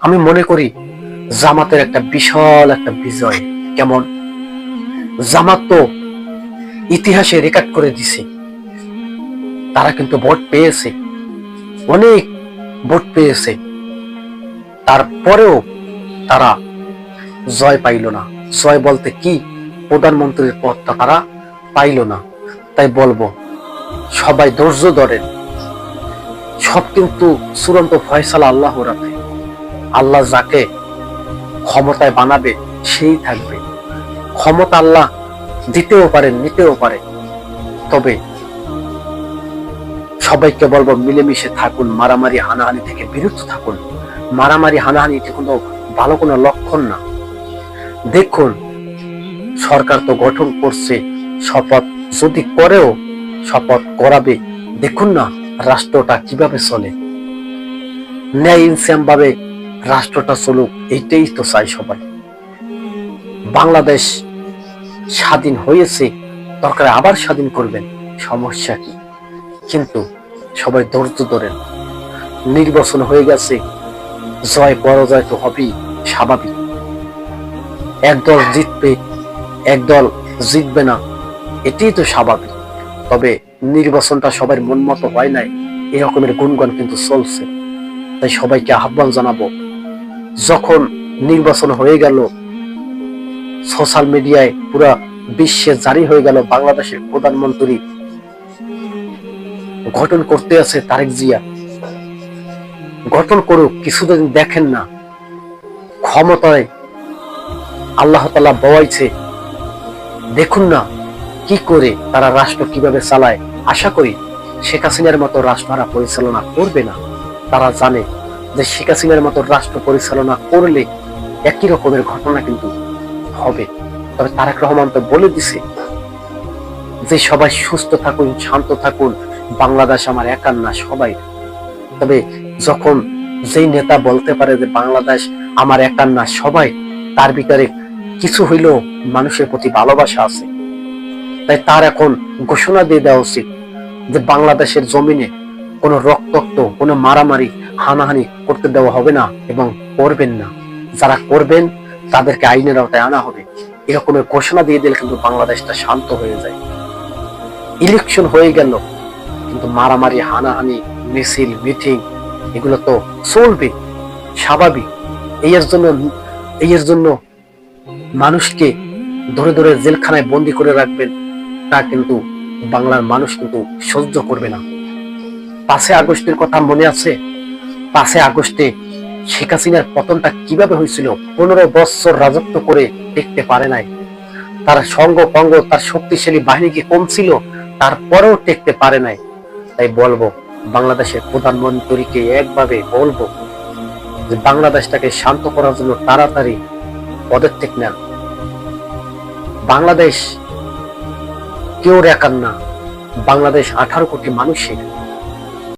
আমি মনে করি জামাতের একটা বিশাল একটা বিজয়। কেমন? জামাত তো ইতিহাসে রেকর্ড করে দিছে। তারা কিন্তু ভোট পেয়েছে। অনেক ভোট পেয়েছে। তারপরেও তারা জয় পাইল না। জয় বলতে কি? প্রধানমন্ত্রীর পদটা তারা পাইল না। তাই বলব, সবাই ধৈর্য ধরেন। সব কিন্তু চূড়ান্ত ফয়সালা আল্লাহ রাখে আল্লাহ যাকে ক্ষমতায় বানাবে, সেই থাকবে। ক্ষমতা আল্লাহ দিতেও পারেন নিতেও পারে। তবে সবাইকে বলব, মিলেমিশে থাকুন, মারামারি, হানাহানি থেকে বিরত থাকুন। মারামারি, হানাহানি এটি কোনো ভালো কোনো লক্ষণ না। দেখুন, সরকার তো গঠন করছে, শপথ যদি করেও শপথ করাবে, দেখুন না রাষ্ট্রটা কীভাবে চলে। ন্যায় ইনসাম ভাবে রাষ্ট্রটা চলুক, এইটাই তো চাই সবাই। বাংলাদেশ স্বাধীন হয়েছে, দরকার আবার স্বাধীন করবেন, সমস্যা কি? কিন্তু সবাই ধৈর্য ধরেন। নির্বাচন হয়ে গেছে, জয় পরাজয় তো হবেই, স্বাভাবিক। একদল জিতবে একদল জিতবে না, এটাই তো স্বাভাবিক। তবে নির্বাচনটা সবার মন মতো হয় নাই, এরকমের গুণগান কিন্তু চলছে। তাই সবাইকে আহ্বান জানাব যখন নির্বাচন হয়ে গেল সোশ্যাল মিডিয়ায় পুরা বিশ্বে জারি হয়ে গেল বাংলাদেশের প্রধানমন্ত্রী। গঠন করতে আছে তারেক জিয়া। গঠন করুক, কিছুদিন দেখেন না। ক্ষমতায় আল্লাহ তালা বওয়াইছে। দেখুন না কি করে তারা রাষ্ট্র কীভাবে চালায়। আশা করি শেখ হাসিনার মতো রাষ্ট্ররা পরিচালনা করবে না। তারা জানে যে শেখ হাসিনার মতো রাষ্ট্র পরিচালনা করলে একই রকমের ঘটনা কিন্তু হবে। তবে তারেক রহমান তো বলে দিছে যে, সবাই সুস্থ থাকুন, শান্ত থাকুন, বাংলাদেশ আমার একার না, সবাই। তবে যখন যেই নেতা বলতে পারে যে, বাংলাদেশ আমার একার না, সবাই, তার ভিতরে কিছু হইলেও মানুষের প্রতি ভালোবাসা আছে। তাই তার এখন ঘোষণা দিয়ে দেওয়া উচিত যে, বাংলাদেশের জমিনে কোনো রক্তাক্ত, কোনো মারামারি হানাহানি করতে দেওয়া হবে না এবং করবেন না। যারা করবেন, তাদেরকে আইনের আওতায় আনা হবে। এরকমের ঘোষণা দিয়ে দিলে কিন্তু বাংলাদেশটা শান্ত হয়ে যায়। ইলেকশন হয়ে গেল, কিন্তু মারামারি, হানাহানি, মিছিল, মিটিং, এগুলো তো চলবে, স্বাভাবিক। এর জন্য এর জন্য মানুষকে ধরে ধরে জেলখানায় বন্দি করে রাখবেন, তা কিন্তু বাংলার মানুষ কিন্তু সহ্য করবে না। পাঁচে আগস্টের কথা মনে আছে? পাঁচে আগস্টে শেখ হাসিনার পতনটা কীভাবে হয়েছিল, পনেরো বছর রাজত্ব করে দেখতে পারে নাই। তার সঙ্গ পঙ্গ তার শক্তিশালী বাহিনী কি কম ছিল, তারপরেও টেকতে পারে নাই। তাই বলব, বাংলাদেশের প্রধানমন্ত্রীকে একভাবে বলব যে বাংলাদেশটাকে শান্ত করার জন্য তাড়াতাড়ি পদত্যাগ নেন। বাংলাদেশ কেউ একার না। বাংলাদেশ আঠারো কোটি মানুষের